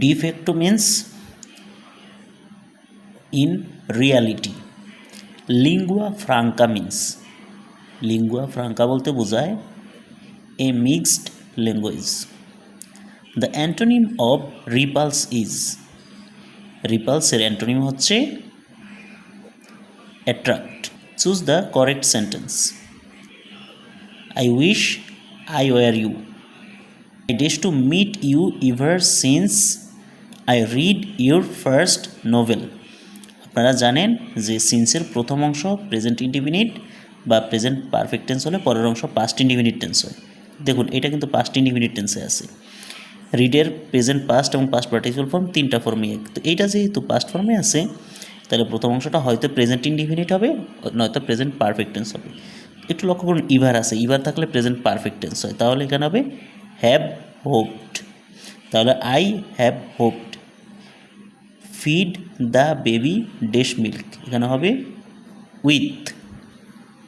De facto means in reality lingua franca means lingua franca বলতে বোঝায় a mixed language the antonym of repulse is রিপালসের antonym হচ্ছে attract choose the correct sentence I wish I were you. I wish to meet you ever since I read your first novel আপনারা জানেন যে সিন্সের প্রথম অংশ present indefinite বা present perfect tense হলে পরের অংশ পাস্ট ইন্ডিফিনিট টেন্স হয়। দেখুন, এটা কিন্তু পাস্ট ইন্ডিফিনিট টেন্সে আছে। রিডের প্রেজেন্ট পাস্ট এবং পাস্ট পার্টিসিপাল ফর্ম তিনটা ফর্মে তো এইটা যেহেতু পাস্ট ফর্মে আছে, তাহলে প্রথম অংশটা হয়তো প্রেজেন্ট ইন্ডিফিনিট হবে, নয়তো প্রেজেন্ট পারফেক্ট টেন্স হবে। একটু লক্ষ্য করুন ইভার আছে। ইভার থাকলে প্রেজেন্ট পারফেক্ট টেন্স হয়। তাহলে এখানে হবে হ্যাভ হোপড তাহলে I have hoped feed the baby dash milk এখানে হবে উইথ